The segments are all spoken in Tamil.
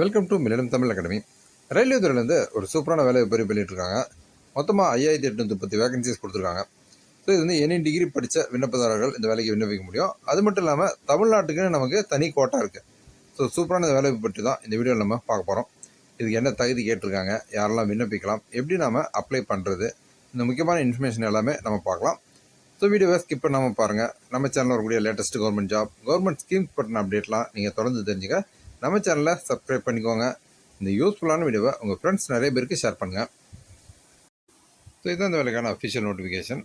வெல்கம் டு மில்லியம் தமிழ் அகாடமி ரயில்வே துறையிலேருந்து ஒரு சூப்பரான வேலை பெரிய பண்ணிட்டுருக்காங்க மொத்தமாக ஐயாயிரத்தி எட்நூற்றி பத்து வேகன்சிஸ் கொடுத்துருக்காங்க. ஸோ இது வந்து எனி டிகிரி படித்த விண்ணப்பதாரர்கள் இந்த வேலைக்கு விண்ணப்பிக்க முடியும். அது மட்டும் இல்லாமல் தமிழ்நாட்டுக்குன்னு நமக்கு தனி கோட்டா இருக்குது ஸோ சூப்பரான வேலை பற்றி தான் இந்த வீடியோவில் நம்ம பார்க்க போகிறோம் இதுக்கு என்ன தகுதி கேட்டிருக்காங்க யாரெல்லாம் விண்ணப்பிக்கலாம் எப்படி நாம் அப்ளை பண்ணுறது இந்த முக்கியமான இன்ஃபர்மேஷன் எல்லாமே நம்ம பார்க்கலாம். ஸோ வீடியோவை ஸ்கிப் பண்ணாமல் பாருங்கள் நம்ம சேனலில் வரக்கூடிய latest government job government schemes பற்றின அப்டேட்லாம் நீங்கள் தொடர்ந்து தெரிஞ்சுக்க நம்ம சேனலை சப்ஸ்கிரைப் பண்ணிக்கோங்க. இந்த யூஸ்ஃபுல்லான வீடியோவை உங்கள் ஃப்ரெண்ட்ஸ் நிறைய பேருக்கு ஷேர் பண்ணுங்கள் ஸோ இதுதான் இந்த வேலைக்கான அஃபிஷியல் நோட்டிஃபிகேஷன்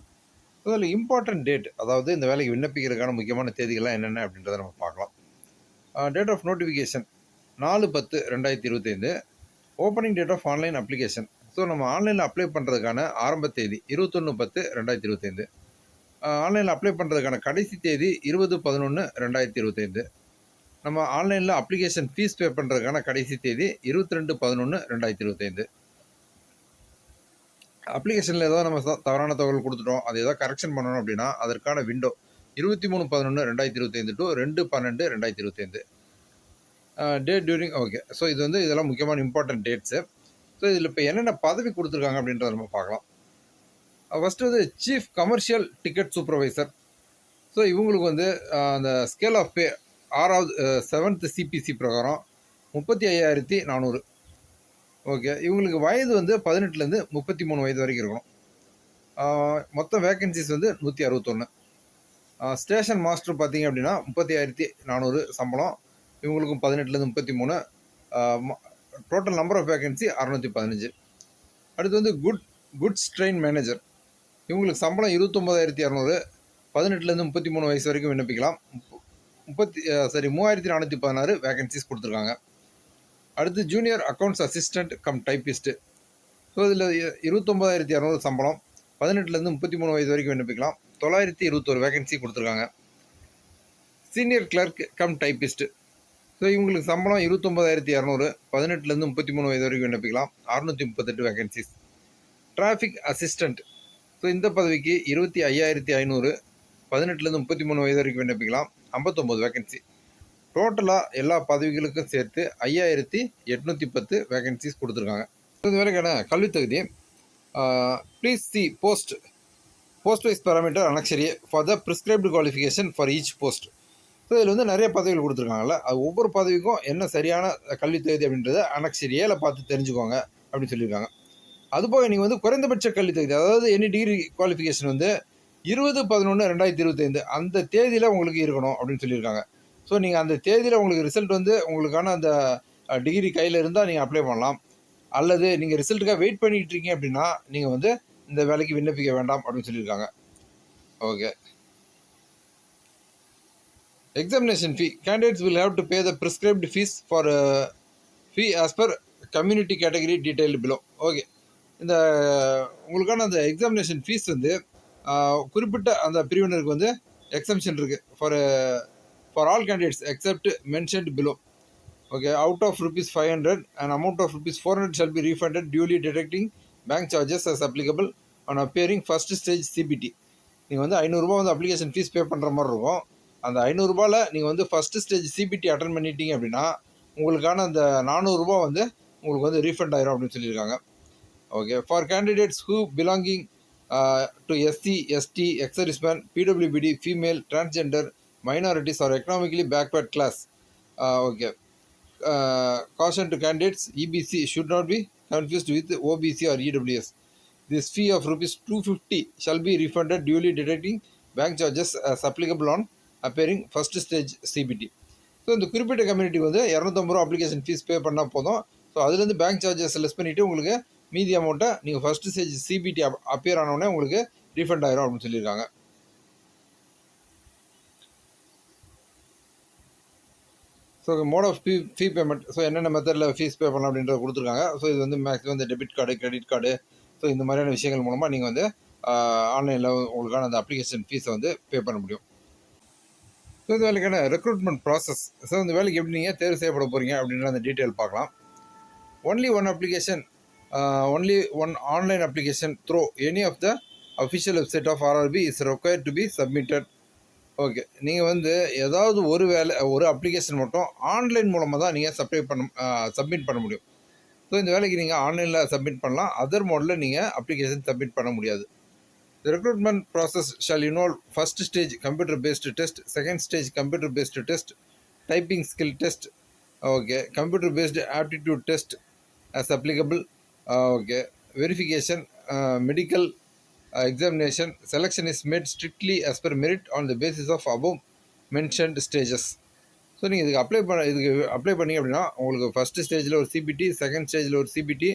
அதில் இம்பார்ட்டன்ட் டேட் அதாவது இந்த வேலைக்கு விண்ணப்பிக்கிறதுக்கான முக்கியமான தேதிகள்லாம் என்னென்ன அப்படின்றத நம்ம பார்க்கலாம். டேட் ஆஃப் நோட்டிஃபிகேஷன் நாலு பத்து ரெண்டாயிரத்தி இருபத்தைந்து. Opening date of online application so நம்ம ஆன்லைனில் அப்ளை பண்ணுறதுக்கான ஆரம்ப தேதி இருபத்தொன்று பத்து ரெண்டாயிரத்தி இருபத்தைந்து. ஆன்லைனில் அப்ளை பண்ணுறதுக்கான கடைசி தேதி இருபது பதினொன்று ரெண்டாயிரத்தி இருபத்தைந்து. நம்ம ஆன்லைனில் அப்ளிகேஷன் ஃபீஸ் பே பண்ணுறதுக்கான கடைசி தேதி இருபத்தி ரெண்டு பதினொன்று ரெண்டாயிரத்தி இருபத்தைந்து. அப்ளிகேஷனில் ஏதாவது நம்ம தவறான தகவல் கொடுத்துட்டோம். அது ஏதாவது கரெக்ஷன் பண்ணணும் அப்படின்னா அதற்கான விண்டோ இருபத்தி மூணு பதினொன்று ரெண்டாயிரத்தி இருபத்தைந்து டு ரெண்டு பன்னெண்டு ரெண்டாயிரத்தி இருபத்தைந்து. டேட் டியூரிங் ஓகே ஸோ இது வந்து இதெல்லாம் முக்கியமான இம்பார்ட்டன்ட் டேட்ஸு ஸோ இதில் இப்போ என்னென்ன பதவி கொடுத்துருக்காங்க அப்படின்றத நம்ம பார்க்கலாம். ஃபஸ்ட்டு வந்து chief commercial ticket supervisor so இவங்களுக்கு வந்து அந்த ஸ்கேல் ஆஃப் பே ஆறாவது செவன்த் சிபிசி பிரகாரம் முப்பத்தி ஐயாயிரத்தி நானூறு. ஓகே இவங்களுக்கு வயது வந்து பதினெட்டுலேருந்து முப்பத்தி மூணு வயது வரைக்கும் இருக்கணும். மொத்தம் வேக்கன்சிஸ் வந்து நூற்றி அறுபத்தொன்று ஸ்டேஷன் மாஸ்டர் பார்த்தீங்க அப்படின்னா முப்பத்தி ஆயிரத்தி நானூறு சம்பளம். இவங்களுக்கும் பதினெட்டுலேருந்து முப்பத்தி மூணு. டோட்டல் நம்பர் ஆஃப் வேக்கன்சி அறநூற்றி பதினஞ்சு. அடுத்து வந்து குட் குட்ஸ் ட்ரெயின் மேனேஜர் இவங்களுக்கு சம்பளம் இருபத்தொம்போதாயிரத்தி இரநூறு பதினெட்டுலேருந்து முப்பத்தி மூணு வயசு வரைக்கும் விண்ணப்பிக்கலாம். முப்பத்தி சாரி மூவாயிரத்தி நானூற்றி பதினாறு வேகன்சிஸ் கொடுத்துருக்காங்க. அடுத்து junior accounts assistant cum typist so இதில் இருபத்தொம்போதாயிரத்தி இரநூறு சம்பளம். பதினெட்டுலேருந்து முப்பத்தி மூணு வயது வரைக்கும் விண்ணப்பிக்கலாம். தொள்ளாயிரத்தி இருபத்தொரு வேகன்சி கொடுத்துருக்காங்க. Senior clerk cum typist so இவங்களுக்கு சம்பளம் இருபத்தொம்போதாயிரத்தி இரநூறு பதினெட்டுலேருந்து முப்பத்தி மூணு வயது வரைக்கும் விண்ணப்பிக்கலாம். அறுநூற்றி முப்பத்தெட்டு வேகன்சிஸ் டிராஃபிக் அசிஸ்டண்ட் ஸோ இந்த பதவிக்கு இருபத்தி ஐயாயிரத்தி ஐநூறு. பதினெட்டுலேருந்து முப்பத்தி மூணு வயது வரைக்கும் விண்ணப்பிக்கலாம். ஐம்பத்தொம்போது வேகன்சி டோட்டலாக எல்லா பதவிகளுக்கும் சேர்த்து ஐயாயிரத்தி எட்நூற்றி பத்து வேகன்சிஸ் கொடுத்துருக்காங்க. இந்த வேலைக்கான கல்வித் தகுதி. Please see post post wise parameter annexure for the prescribed qualification for each post so இதில் வந்து நிறைய பதவிகள் கொடுத்துருக்காங்கல்ல. அது ஒவ்வொரு பதவிக்கும் என்ன சரியான கல்வித் தகுதி அப்படின்றத அனக்ஷரியில் பார்த்து தெரிஞ்சுக்கோங்க அப்படின்னு சொல்லியிருக்காங்க. அதுபோக நீங்கள் வந்து குறைந்தபட்ச கல்வித் தகுதி அதாவது எனி டிகிரி குவாலிஃபிகேஷன் வந்து இருபது பதினொன்று ரெண்டாயிரத்தி இருபத்தைந்து அந்த தேதியில் உங்களுக்கு இருக்கணும் அப்படின்னு சொல்லியிருக்காங்க. ஸோ நீங்கள் அந்த தேதியில் உங்களுக்கு ரிசல்ட் வந்து உங்களுக்கான அந்த டிகிரி கையில் இருந்தால் நீங்கள் அப்ளை பண்ணலாம். அல்லது நீங்கள் ரிசல்ட்டுக்காக வெயிட் பண்ணிட்டு இருக்கீங்க அப்படின்னா நீங்கள் வந்து இந்த வேலைக்கு விண்ணப்பிக்க வேண்டாம் அப்படின்னு சொல்லியிருக்காங்க. Okay examination fee candidates will have to pay the prescribed fees for fee as per community category detail below okay இந்த உங்களுக்கான அந்த எக்ஸாமினேஷன் ஃபீஸ் வந்து குறிப்பிட்ட அந்த பிரிவினருக்கு வந்து எக்ஸம்ஷன் இருக்குது for for all candidates except mentioned below okay out of rupees five hundred and amount of rupees four hundred shall be refunded duly deducting bank charges as applicable on appearing first stage CBT நீங்கள் வந்து ஐநூறுரூபா வந்து அப்ளிகேஷன் ஃபீஸ் பே பண்ணுற மாதிரி இருக்கும். அந்த ஐநூறுரூபாவில் நீங்கள் வந்து ஃபஸ்ட்டு ஸ்டேஜ் சிபிடி அட்டன் பண்ணிட்டீங்க அப்படின்னா உங்களுக்கான அந்த நானூறுரூபா வந்து உங்களுக்கு வந்து ரீஃபண்ட் ஆயிரும் அப்படின்னு சொல்லியிருக்காங்க. Okay for candidates who belonging to SC ST ex-servicemen PWBD female transgender minorities or economically backward class okay caution to candidates EBC should not be confused with OBC or EWS this fee of rupees two fifty shall be refunded duly deducting bank charges applicable on appearing first stage CBT so இந்த குறிப்பிட்ட கம்யூனிட்டி வந்து இரநூத்தம்பது ரூபா அப்ளிகேஷன் ஃபீஸ் பே பண்ணால் போதும் ஸோ அதுலேருந்து பேங்க் சார்ஜஸ் லெஸ் பண்ணிவிட்டு உங்களுக்கு மீதி அமௌண்ட்டை நீங்கள் ஃபஸ்ட்டு ஸ்டேஜ் சிபிடி அப் அப்பியர் ஆனவுடனே உங்களுக்கு ரீஃபண்ட் ஆயிரும் அப்படின்னு சொல்லியிருக்காங்க. So mode of fee fee payment so என்னென்ன மெத்தடில் ஃபீஸ் பே பண்ணலாம் அப்படின்றத கொடுத்துருக்காங்க. ஸோ இது வந்து மேக்ஸிமம் இந்த debit card credit card so இந்த மாதிரியான விஷயங்கள் மூலமாக நீங்கள் வந்து ஆன்லைனில் உங்களுக்கான அந்த அப்ளிகேஷன் ஃபீஸை வந்து பே பண்ண முடியும். ஸோ இந்த வேலைக்கான ரெக்ரூட்மெண்ட் ப்ராசஸ் ஸோ இந்த வேலைக்கு எப்படி நீங்கள் தேர்வு செய்யப்பட போகிறீங்க அப்படின்ற அந்த டீட்டெயில் பார்க்கலாம். Only one application Uh, only one online application through any of the official website of RRB is require to be submitted okay நீங்கள் வந்து ஏதாவது ஒரு வேலை ஒரு அப்ளிகேஷன் மட்டும் ஆன்லைன் மூலமாக தான் நீங்கள் சப்ளை பண்ண uh, சப்மிட் பண்ண முடியும். ஸோ இந்த வேலைக்கு நீங்கள் ஆன்லைனில் சப்மிட் பண்ணலாம். அதர் மோடில் நீங்கள் அப்ளிகேஷன் சப்மிட் பண்ண முடியாது. The recruitment process shall involve first stage computer based test second stage computer based test typing skill test okay computer based aptitude test as applicable okay. Verification medical examination selection is made strictly is per merit on the basis of above mentioned stages so நீங்கள் இதுக்கு அப்ளை பண்ண இதுக்கு அப்ளை பண்ணிங்க அப்படின்னா உங்களுக்கு ஃபஸ்ட்டு ஸ்டேஜில் ஒரு சிபிடி செகண்ட் ஸ்டேஜில் ஒரு சிபிடி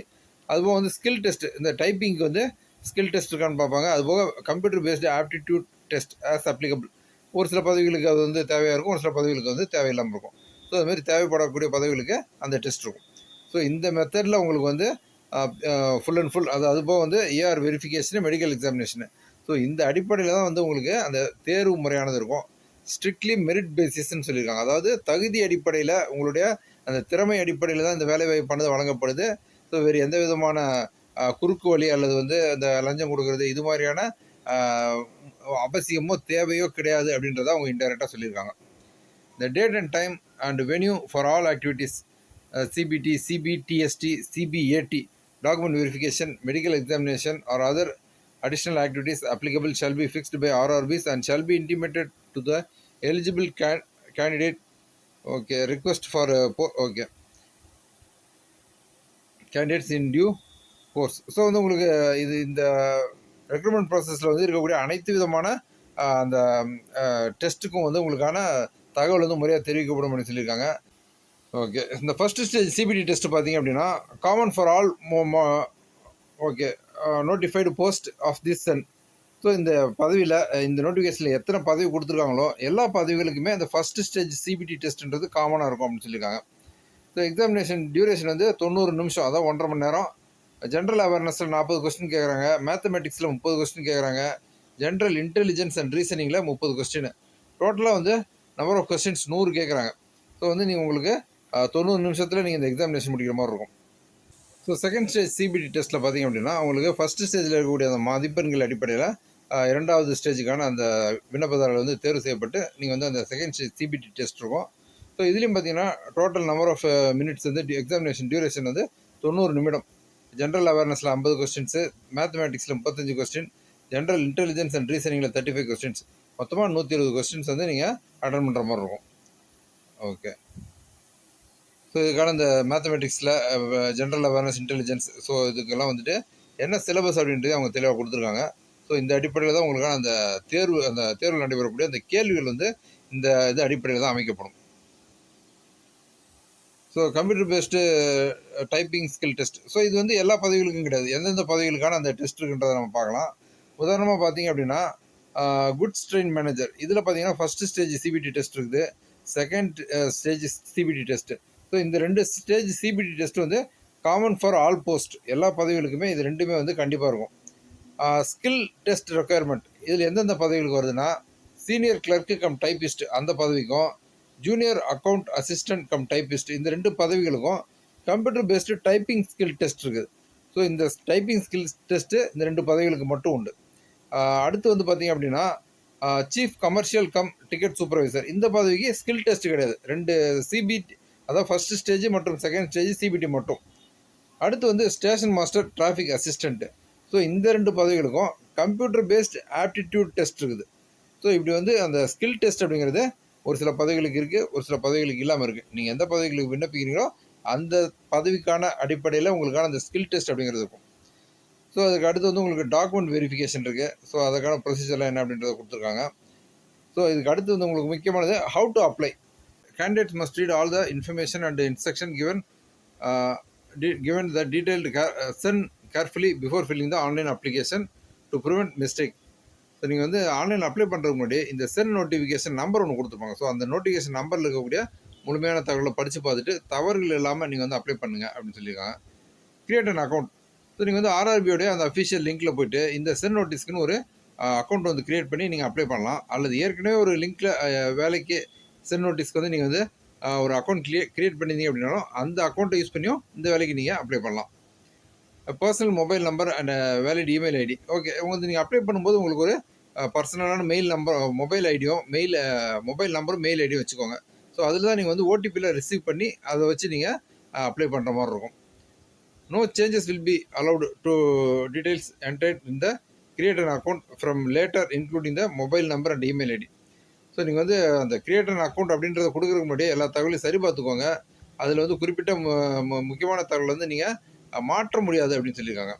அதுபோக வந்து ஸ்கில் டெஸ்ட் இந்த டைப்பிங்க்கு வந்து ஸ்கில் டெஸ்ட் இருக்கான்னு பார்ப்பாங்க. அதுபோக computer based aptitude test as applicable ஒரு சில பதவிகளுக்கு அது வந்து தேவையாக இருக்கும் ஒரு சில பதவிகளுக்கு வந்து தேவையில்லாமல் இருக்கும். ஸோ அதுமாரி தேவைப்படக்கூடிய பதவிகளுக்கு அந்த டெஸ்ட் இருக்கும். ஸோ இந்த மெத்தடில் உங்களுக்கு வந்து ஃபுல் அண்ட் ஃபுல் அது அதுபோக வந்து ஏஆர் வெரிஃபிகேஷனு மெடிக்கல் எக்ஸாமினேஷனு ஸோ இந்த அடிப்படையில் தான் வந்து உங்களுக்கு அந்த தேர்வு முறையானது இருக்கும். ஸ்ட்ரிக்ட்லி மெரிட் பேசிஸ்ன்னு சொல்லியிருக்காங்க. அதாவது தகுதி அடிப்படையில் உங்களுடைய அந்த திறமை அடிப்படையில் தான் இந்த வேலைவாய்ப்பானது வழங்கப்படுது. ஸோ வேறு எந்த விதமான குறுக்கு வழி அல்லது வந்து அந்த லஞ்சம் கொடுக்கறது இது மாதிரியான அவசியமோ தேவையோ கிடையாது அப்படின்றத அவங்க இன்டெரக்டாக சொல்லியிருக்காங்க. The date and time and venue for all activities CBT CBT ST CBAT document verification medical examination or other additional activities applicable shall be fixed by rrbs and shall be intimated to the eligible can- candidate okay request for uh, po- okay candidates in due course so வந்து உங்களுக்கு இது இந்த ரெக்ரூட்மெண்ட் ப்ராசஸில் வந்து இருக்கக்கூடிய அனைத்து விதமான ஆஹ், அந்த டெஸ்ட்டுக்கும் வந்து உங்களுக்கான தகவல் வந்து முறையாக தெரிவிக்கப்படும் அப்படின்னு சொல்லியிருக்காங்க ஓகே இந்த ஃபஸ்ட்டு ஸ்டேஜ் சிபிடி டெஸ்ட் பார்த்தீங்க அப்படின்னா common for all okay notified post of this CEN so இந்த பதவியில் uh, இந்த நோட்டிஃபிகேஷனில் எத்தனை பதவி கொடுத்துருக்காங்களோ எல்லா பதவிகளுக்குமே அந்த ஃபஸ்ட்டு ஸ்டேஜ் சிபிடி டெஸ்ட்ன்றது காமனாக இருக்கும் அப்படின்னு சொல்லியிருக்காங்க. ஸோ எக்ஸாமினேஷன் டியூரேஷன் வந்து தொண்ணூறு நிமிஷம் அதான் ஒன்றரை மணி நேரம். ஜென்ரல் அவேர்னஸில் நாற்பது கொஸ்டின் கேட்குறாங்க மேத்தமெட்டிக்ஸில் முப்பது கொஸ்டின் கேட்குறாங்க ஜென்ரல் இன்டெலிஜென்ஸ் அண்ட் ரீசனிங்கில் முப்பது கொஸ்டின் டோட்டலாக வந்து நம்பர் ஆஃப் கொஸ்டின்ஸ் நூறு கேட்குறாங்க ஸோ வந்து நீங்கள் உங்களுக்கு தொண்ணூறு நிமிஷத்தில் நீங்கள் இந்த எக்ஸாமினேஷன் முடிக்கிற மாதிரி இருக்கும். ஸோ செகண்ட் ஸ்டேஜ் சிபிடி டெஸ்ட்டில் பார்த்தீங்க அப்படின்னா உங்களுக்கு ஃபஸ்ட்டு ஸ்டேஜில் இருக்கக்கூடிய அந்த மதிப்பெண்கள் அடிப்படையில் இரண்டாவது ஸ்டேஜுக்கான அந்த விண்ணப்பதாரர் வந்து தேர்வு செய்யப்பட்டு நீங்கள் வந்து அந்த செகண்ட் ஸ்டேஜ் சிபிடி டெஸ்ட் இருக்கும். ஸோ இதுலேயும் பார்த்தீங்கன்னா டோட்டல் நம்பர் ஆஃப் மினிட்ஸ் வந்து எக்ஸாமினேஷன் டியூரேஷன் வந்து தொண்ணூறு நிமிடம். ஜென்ரல் அவேர்னஸில் ஐம்பது கொஸ்டின்ஸு மேத்தமேட்டிக்ஸில் முப்பத்தஞ்சு கொஸ்டின் ஜென்ரல் இன்டெலிஜென்ஸ் அண்ட் ரீசனிங்கில் தேர்ட்டி ஃபைவ் கொஸ்டின்ஸ் மொத்தமாக நூற்றி இருபது கொஸ்டின்ஸ் வந்து நீங்கள் அட்டன் பண்ணுற மாதிரி இருக்கும். ஓகே ஸோ இதுக்கான இந்த மேத்தமெட்டிக்ஸில் ஜென்ரல் அவேர்னஸ் இன்டெலிஜென்ஸ் ஸோ இதுக்கெல்லாம் வந்துட்டு என்ன சிலபஸ் அப்படின்றது அவங்க தெளிவாக கொடுத்துருக்காங்க. ஸோ இந்த அடிப்படையில் தான் உங்களுக்கான அந்த தேர்வு அந்த தேர்வில் நடைபெறக்கூடிய அந்த கேள்விகள் வந்து இந்த இது அடிப்படையில் தான் அமைக்கப்படும். So computer based typing skill test so இது வந்து எல்லா பதவிகளுக்கும் கிடையாது. எந்தெந்த பதவிகளுக்கான அந்த டெஸ்ட் இருக்குன்றதை நம்ம பார்க்கலாம். உதாரணமாக பார்த்தீங்க அப்படின்னா குட்ஸ் ட்ரெயின் மேனேஜர் இதில் பார்த்தீங்கன்னா ஃபஸ்ட்டு ஸ்டேஜ் சிபிடி டெஸ்ட் இருக்குது. Second stage CBT test so இந்த ரெண்டு ஸ்டேஜ் சிபிடி டெஸ்ட் வந்து காமன் ஃபார் ஆல் போஸ்ட் எல்லா பதவிகளுக்குமே இது ரெண்டுமே வந்து கண்டிப்பாக இருக்கும். ஸ்கில் டெஸ்ட் ரெக்குயர்மெண்ட் இதில் எந்தெந்த பதவிகளுக்கு வருதுன்னா சீனியர் கிளர்க்கு கம் டைப்பிஸ்ட் அந்த பதவிக்கும் junior account assistant cum typist இந்த ரெண்டு பதவிகளுக்கும் computer based typing skill test இருக்குது. ஸோ இந்த டைப்பிங் ஸ்கில் டெஸ்ட்டு இந்த ரெண்டு பதவிகளுக்கு மட்டும் உண்டு. அடுத்து வந்து பார்த்தீங்க அப்படின்னா chief commercial cum ticket supervisor இந்த பதவிக்கு ஸ்கில் டெஸ்ட் கிடையாது. ரெண்டு சிபிடி அதான் ஃபர்ஸ்ட் ஸ்டேஜ் மற்றும் செகண்ட் ஸ்டேஜ் சிபிடி மட்டும். அடுத்து வந்து station master traffic assistant so இந்த ரெண்டு பதவிகளுக்கும் கம்ப்யூட்டர் பேஸ்ட் ஆப்டிடியூட் டெஸ்ட் இருக்குது. ஸோ இப்படி வந்து அந்த ஸ்கில் டெஸ்ட் அப்படிங்கிறது ஒரு சில பதவிகளுக்கு இருக்குது ஒரு சில பதவிகளுக்கு இல்லாமல் இருக்குது நீங்கள் எந்த பதவிகளுக்கு விண்ணப்பிக்கிறீங்களோ அந்த பதவிக்கான அடிப்படையில் உங்களுக்கான அந்த ஸ்கில் டெஸ்ட் அப்படிங்கிறது இருக்கும். ஸோ அதுக்கு அடுத்து வந்து உங்களுக்கு டாக்குமெண்ட் வெரிஃபிகேஷன் இருக்குது ஸோ அதுக்கான ப்ரொசீஜர்லாம் என்ன அப்படின்றத கொடுத்துருக்காங்க. ஸோ இதுக்கு அடுத்து வந்து உங்களுக்கு முக்கியமானது how to apply candidates must read all the information and the instruction given uh, de- given the detailed ca- uh, send carefully before filling the online application to prevent mistake. So நீங்கள் வந்து ஆன்லைன் அப்ளை பண்ணுறதுக்கு முன்னாடி இந்த சென்ட் நோட்டிஃபிகேஷன் நம்பர் ஒன்று கொடுத்துருப்பாங்க ஸோ அந்த நோட்டிஃபிகேஷன் நம்பரில் இருக்கக்கூடிய முழுமையான தகவலை படித்து பார்த்துட்டு தவறுகள் இல்லாமல் நீங்கள் வந்து அப்ளை பண்ணுங்க அப்படின்னு சொல்லியிருக்காங்க. கிரியேட் அன் அக்கௌண்ட் ஸோ நீங்கள் வந்து ஆர்ஆர்பியோடைய அந்த அஃபிஷியல் லிங்க்கில் போயிட்டு இந்த சென்ட் நோட்டீஸ்க்குன்னு ஒரு uh, அக்கௌண்ட் வந்து கிரியேட் பண்ணி நீங்கள் அப்ளை பண்ணலாம். அல்லது ஏற்கனவே ஒரு லிங்க்கில் uh, வேலைக்கு சென்ட் நோட்டீஸ்க்கு வந்து நீங்கள் வந்து ஒரு அக்கௌண்ட் கிளியே க்ரியேட் பண்ணியிருந்தீங்க அப்படின்னாலும் அந்த அக்கௌண்ட்டை யூஸ் பண்ணியும் இந்த வேலைக்கு நீங்கள் அப்ளை பண்ணலாம். Personal mobile number and valid email ID okay உங்களுக்கு நீங்கள் அப்ளை பண்ணும்போது உங்களுக்கு ஒரு பர்சனலான மெயில் நம்பர் மொபைல் ஐடியும் மெயில் மொபைல் நம்பரும் மெயில் ஐடியும் வச்சுக்கோங்க. ஸோ அதில் தான் நீங்கள் வந்து ஓடிபியில் ரிசீவ் பண்ணி அதை வச்சு நீங்கள் அப்ளை பண்ணுற மாதிரி இருக்கும். No changes will be allowed to details entered in the create an account from later including the mobile number and email ID so நீங்கள் வந்து அந்த கிரியேட்டர் அக்கௌண்ட் அப்படின்றத கொடுக்குறதுக்கு முன்னாடி எல்லா தகவலையும் சரி பார்த்துக்கோங்க. அதில் வந்து குறிப்பிட்ட மு- முக்கியமான தகவல் வந்து நீங்கள் மாற்ற முடியாது அப்படின்னு சொல்லியிருக்காங்க.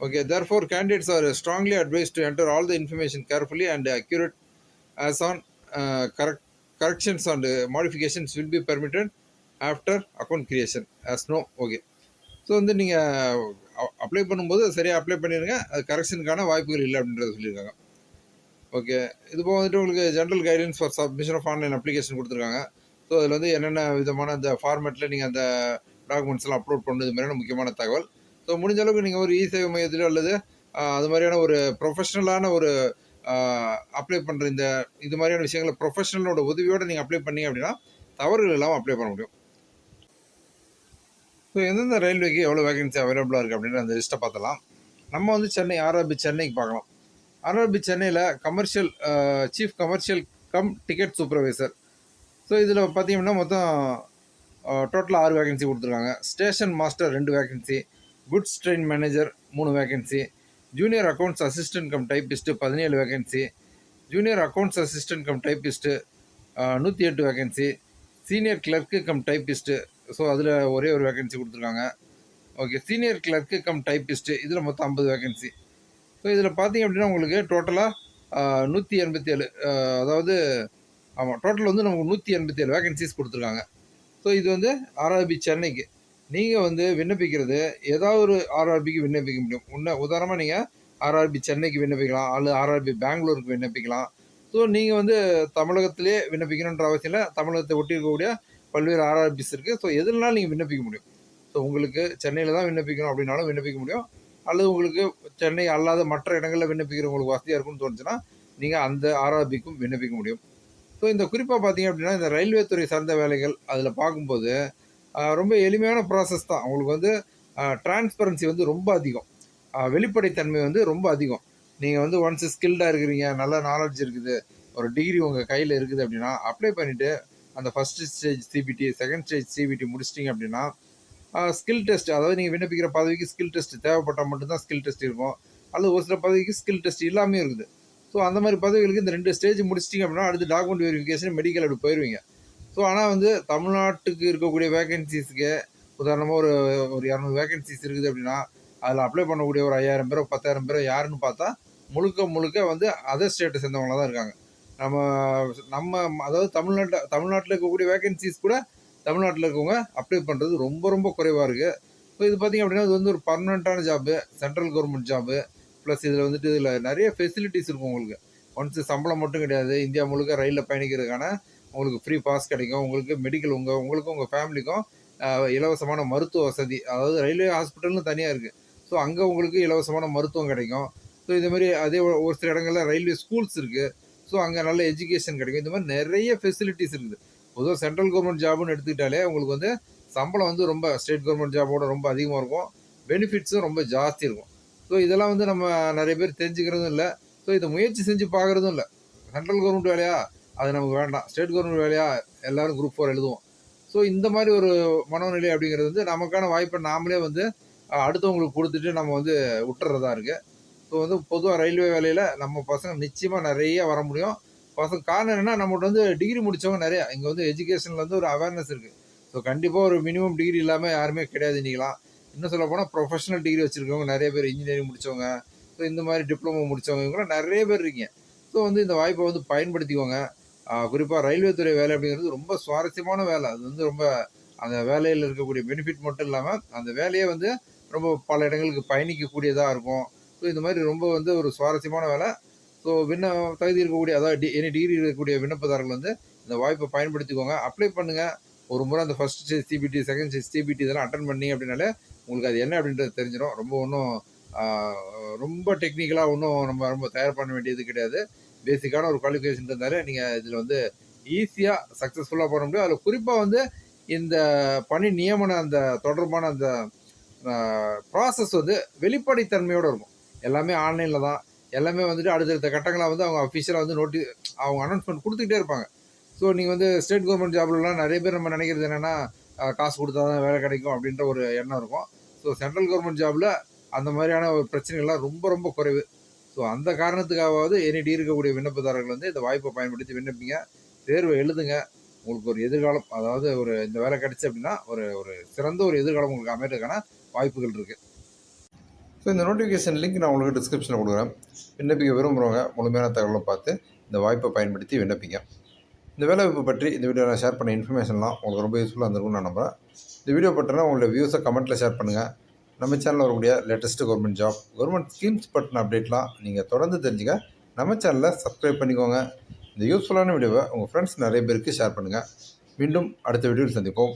Okay therefore candidates are strongly advise to enter all the information carefully and accurate as on correct corrections and modifications will be permitted after account creation as no okay so வந்து நீங்கள் அப்ளை பண்ணும்போது சரியாக அப்ளை பண்ணிடுங்க அது கரெக்ஷனுக்கான வாய்ப்புகள் இல்லை அப்படின்றத சொல்லியிருக்காங்க. ஓகே இது போக வந்துட்டு உங்களுக்கு general guidance for submission of online application கொடுத்துருக்காங்க. ஸோ அதில் வந்து என்னென்ன விதமான அந்த ஃபார்மேட்டில் நீங்கள் அந்த டாக்குமெண்ட்ஸ் எல்லாம் அப்லோட் பண்ணுறது மாதிரியான முக்கியமான தகவல். ஸோ முடிஞ்ச அளவுக்கு நீங்கள் ஒரு இ சேவை மையத்திலோ அல்லது அது மாதிரியான ஒரு ப்ரொஃபஷனலான ஒரு அப்ளை பண்ணுற இந்த இது மாதிரியான விஷயங்களை ப்ரொஃபஷனலோட உதவியோடு நீங்கள் அப்ளை பண்ணீங்க அப்படின்னா தவறுகள் இல்லாமல் அப்ளை பண்ண முடியும். ஸோ எந்தெந்த ரயில்வேக்கு எவ்வளோ வேகன்சி அவைலபிளாக இருக்குது அப்படின்ற அந்த லிஸ்ட்டை பார்த்தலாம் நம்ம வந்து சென்னை ஆர்ஆர்பி சென்னைக்கு பார்க்கலாம். ஆர்ஆர்பி சென்னையில் commercial chief commercial cum ticket supervisor so இதில் பார்த்தீங்கன்னா மொத்தம் டோட்டலாக ஆறு வேகன்சி கொடுத்துருக்காங்க. ஸ்டேஷன் மாஸ்டர் ரெண்டு வேகன்சி குட்ஸ் ட்ரெயின் மேனேஜர் மூணு vacancy junior accounts assistant cum typist பதினேழு vacancy junior accounts assistant cum typist நூற்றி எட்டு vacancy senior clerk cum typist so அதில் ஒரே ஒரு வேகன்சி கொடுத்துருக்காங்க. Okay senior clerk cum typist இதில் மொத்தம் ஐம்பது வேகன்சி ஸோ இதில் பார்த்தீங்க அப்படின்னா உங்களுக்கு டோட்டலாக நூற்றி எண்பத்தி ஏழு அதாவது ஆமாம் டோட்டல் வந்து நமக்கு நூற்றி எண்பத்தி ஏழு வேகன்சிஸ் கொடுத்துருக்காங்க. ஸோ இது வந்து ஆர்ஆர்பி சென்னைக்கு. நீங்கள் வந்து விண்ணப்பிக்கிறது ஏதாவது ஒரு ஆர்ஆர்பிக்கு விண்ணப்பிக்க முடியும். உன்ன உதாரணமாக நீங்கள் ஆர்ஆர்பி சென்னைக்கு விண்ணப்பிக்கலாம் அல்லது ஆர்ஆர்பி பெங்களூருக்கு விண்ணப்பிக்கலாம். ஸோ நீங்கள் வந்து தமிழகத்திலே விண்ணப்பிக்கணுன்ற அவசியம் இல்லை. தமிழகத்தை ஒட்டி இருக்கக்கூடிய பல்வேறு ஆர்ஆர்பிஸ் இருக்குது ஸோ எதுனாலும் நீங்கள் விண்ணப்பிக்க முடியும். ஸோ உங்களுக்கு சென்னையில் தான் விண்ணப்பிக்கணும் அப்படின்னாலும் விண்ணப்பிக்க முடியும். அல்லது உங்களுக்கு சென்னை அல்லாத மற்ற இடங்களில் விண்ணப்பிக்கிற உங்களுக்கு வசதியாக இருக்கும்னு தோணுச்சுன்னா நீங்கள் அந்த ஆர்ஆர்பிக்கும் விண்ணப்பிக்க முடியும். ஸோ இந்த குறிப்பாக பார்த்தீங்க அப்படின்னா இந்த ரயில்வே துறை சார்ந்த வேலைகள் அதில் பார்க்கும்போது ரொம்ப எளிமையான ப்ராசஸ் தான். உங்களுக்கு வந்து டிரான்ஸ்பரன்சி வந்து ரொம்ப அதிகம். வெளிப்படைத்தன்மை வந்து ரொம்ப அதிகம். நீங்கள் வந்து ஒன்ஸ் ஸ்கில்டாக இருக்கிறீங்க நல்ல நாலேஜ் இருக்குது ஒரு டிகிரி உங்கள் கையில் இருக்குது அப்படின்னா அப்ளை பண்ணிவிட்டு அந்த first stage CBT second stage CBT முடிச்சிட்டிங்க அப்படின்னா ஸ்கில் டெஸ்ட் அதாவது நீங்கள் விண்ணப்பிக்கிற பதவிக்கு ஸ்கில் டெஸ்ட் தேவைப்பட்டால் மட்டும்தான் ஸ்கில் டெஸ்ட் இருக்கும். அல்லது ஒரு சில பதவிக்கு ஸ்கில் டெஸ்ட் இல்லாமே இருக்குது. ஸோ அந்த மாதிரி பதவிகளுக்கு இந்த ரெண்டு ஸ்டேஜ் முடிச்சிட்டிங்க அப்படின்னா அடுத்து டாக்குமெண்ட் வெரிஃபிகேஷன் மெடிக்கல் அப்படி போயிடுவீங்க ஸோ ஆனால் வந்து தமிழ்நாட்டுக்கு இருக்கக்கூடிய வேகன்சிஸ்க்கு உதாரணமாக ஒரு ஒரு இரநூறு வேகன்சிஸ் இருக்குது அப்படின்னா அதில் அப்ளை பண்ணக்கூடிய ஒரு ஐயாயிரம் பேரோ பத்தாயிரம் பேரோ யாருன்னு பார்த்தா முழுக்க முழுக்க வந்து அதர் ஸ்டேட்டை சேர்ந்தவங்களாக தான் இருக்காங்க. நம்ம நம்ம அதாவது தமிழ்நாட்டில் தமிழ்நாட்டில் இருக்கக்கூடிய வேகன்சிஸ் கூட தமிழ்நாட்டில் இருக்கவங்க அப்ளை பண்ணுறது ரொம்ப ரொம்ப குறைவாக இருக்குது ஸோ இது பார்த்திங்க அப்படின்னா இது வந்து ஒரு பர்மனெண்ட்டான job central government job plus இதில் வந்துட்டு இதில் நிறைய ஃபெசிலிட்டிஸ் இருக்கும் உங்களுக்கு. ஒன்ஸ் சம்பளம் மட்டும் கிடையாது இந்தியா முழுக்க ரயிலில் பயணிக்கிறதுக்கான உங்களுக்கு ஃப்ரீ பாஸ் கிடைக்கும். உங்களுக்கு மெடிக்கல் உங்கள் உங்களுக்கும் உங்கள் ஃபேமிலிக்கும் இலவசமான மருத்துவ வசதி அதாவது ரயில்வே ஹாஸ்பிட்டல்னு தனியாக இருக்குது ஸோ அங்கே உங்களுக்கு இலவசமான மருத்துவம் கிடைக்கும். ஸோ இதே மாதிரி அதே ஒரு ஒரு சில இடங்களில் ரயில்வே ஸ்கூல்ஸ் இருக்குது ஸோ அங்கே நல்ல எஜுகேஷன் கிடைக்கும். இந்த மாதிரி நிறைய ஃபெசிலிட்டிஸ் இருக்குது. பொதுவாக சென்ட்ரல் கவர்மெண்ட் ஜாப்னு எடுத்துக்கிட்டாலே உங்களுக்கு வந்து சம்பளம் வந்து ரொம்ப ஸ்டேட் கவர்மெண்ட் ஜாபோட ரொம்ப அதிகமாக இருக்கும். பெனிஃபிட்ஸும் ரொம்ப ஜாஸ்தி இருக்கும். ஸோ இதெல்லாம் வந்து நம்ம நிறைய பேர் தெரிஞ்சுக்கிறதும் இல்லை. ஸோ இதை முயற்சி செஞ்சு பார்க்குறதும் இல்லை. சென்ட்ரல் கவர்மெண்ட் வேலையா? அது நமக்கு வேண்டாம். ஸ்டேட் கவர்மெண்ட் வேலையா? எல்லோரும் குரூப் ஃபோர் எழுதுவோம். ஸோ இந்த மாதிரி ஒரு மனோநிலை அப்படிங்கிறது வந்து நமக்கான வாய்ப்பை நாமளே வந்து அடுத்தவங்களுக்கு கொடுத்துட்டு நம்ம வந்து விட்டுறதா இருக்குது ஸோ வந்து பொதுவாக ரயில்வே வேலையில் நம்ம பசங்க நிச்சயமாக நிறைய வர முடியும். பசங்க காரணம் என்னன்னா நம்மகிட்ட வந்து டிகிரி முடித்தவங்க நிறையா. இங்கே வந்து எஜுகேஷனில் வந்து ஒரு அவேர்னஸ் இருக்குது ஸோ கண்டிப்பாக ஒரு மினிமம் டிகிரி இல்லாமல் யாருமே கிடையாது இன்றைக்கலாம் இன்னும் சொல்ல போனால் ப்ரொஃபஷனல் டிகிரி வச்சுருக்கவங்க நிறைய பேர் இன்ஜினியரிங் முடிச்சவங்க. ஸோ இந்த மாதிரி டிப்ளமோ முடித்தவங்க இவங்களாம் நிறைய பேர் இருக்கீங்க. ஸோ வந்து இந்த வாய்ப்பை வந்து பயன்படுத்திக்கோங்க. குறிப்பாக ரயில்வே துறை வேலை அப்படிங்கிறது ரொம்ப சுவாரஸ்யமான வேலை. அது வந்து ரொம்ப அந்த வேலையில் இருக்கக்கூடிய பெனிஃபிட் மட்டும் இல்லாமல் அந்த வேலையே வந்து ரொம்ப பல இடங்களுக்கு பயணிக்கக்கூடியதாக இருக்கும். ஸோ இந்த மாதிரி ரொம்ப வந்து ஒரு சுவாரஸ்யமான வேலை. ஸோ விண்ண தகுதி இருக்கக்கூடிய அதாவது டி எனி டிகிரி இருக்கக்கூடிய விண்ணப்பதாரர்கள் வந்து இந்த வாய்ப்பை பயன்படுத்திக்கோங்க. அப்ளை பண்ணுங்கள் ஒரு முறை அந்த first stage CBT second stage CBT இதெல்லாம் அட்டன் பண்ணி அப்படின்னாலே உங்களுக்கு அது என்ன அப்படின்றது தெரிஞ்சிடும் ரொம்ப ஒன்றும் ரொம்ப டெக்னிக்கலாக ஒன்றும் நம்ம ரொம்ப தயார் பண்ண வேண்டியது கிடையாது. பேசிக்கான ஒரு குவாலிஃபிகேஷன் இருந்தாலே நீங்கள் இதில் வந்து ஈஸியாக சக்ஸஸ்ஃபுல்லாக பண்ண முடியும். அதில் குறிப்பாக வந்து இந்த பணி நியமன அந்த தொடர்பான அந்த ப்ராசஸ் வந்து வெளிப்படைத்தன்மையோடு இருக்கும். எல்லாமே ஆன்லைனில் தான். எல்லாமே வந்துட்டு அடுத்தடுத்த கட்டங்களாக வந்து அவங்க அஃபிஷியலாக வந்து நோட்டி அவங்க அனௌன்ஸ்மெண்ட் கொடுத்துக்கிட்டே இருப்பாங்க. ஸோ நீங்கள் வந்து ஸ்டேட் கவர்மெண்ட் ஜாப்லலாம் நிறைய பேர் நம்ம நினைக்கிறது என்னென்னா காசு கொடுத்தா தான் வேலை கிடைக்கும் அப்படின்ற ஒரு எண்ணம் இருக்கும். ஸோ சென்ட்ரல் கவர்மெண்ட் ஜாபில் அந்த மாதிரியான ஒரு பிரச்சனைகள்லாம் ரொம்ப ரொம்ப குறைவு. ஸோ அந்த காரணத்துக்காகவாவது என்ஐடி இருக்கக்கூடிய விண்ணப்பதாரர்கள் வந்து இந்த வாய்ப்பை பயன்படுத்தி விண்ணப்பிங்க. தேர்வை எழுதுங்க. உங்களுக்கு ஒரு எதிர்காலம் அதாவது ஒரு இந்த வேலை கிடைச்சி அப்படின்னா ஒரு ஒரு சிறந்த ஒரு எதிர்காலம் உங்களுக்கு அமைறதுக்கான வாய்ப்புகள் இருக்குது ஸோ இந்த நோட்டிஃபிகேஷன் லிங்க் நான் உங்களுக்கு டிஸ்கிரிப்ஷனில் கொடுக்குறேன். விண்ணப்பிக்க விரும்புகிறவங்க முழுமையான தகவலை பார்த்து இந்த வாய்ப்பை பயன்படுத்தி விண்ணப்பிங்க. இந்த வேலைவாய்ப்பு பற்றி இந்த வீடியோ நான் ஷேர் பண்ண இன்ஃபர்மேஷன்லாம் உங்களுக்கு ரொம்ப யூஸ்ஃபுல்லாக இருந்திருக்கும்னு நான் நம்புகிறேன் இந்த வீடியோ பற்றினா உங்களோட வியூஸை கமெண்ட்டில் ஷேர் பண்ணுங்கள் நம்ம சேனலில் வரக்கூடிய latest government job government schemes பற்றின அப்டேட்லாம் நீங்கள் தொடர்ந்து தெரிஞ்சுக்க நம்ம சேனலில் சப்ஸ்கிரைப் பண்ணிக்கோங்க. இந்த யூஸ்ஃபுல்லான வீடியோவை உங்கள் ஃப்ரெண்ட்ஸ் நிறைய பேருக்கு ஷேர் பண்ணுங்கள் மீண்டும் அடுத்த வீடியோவில் சந்திப்போம்.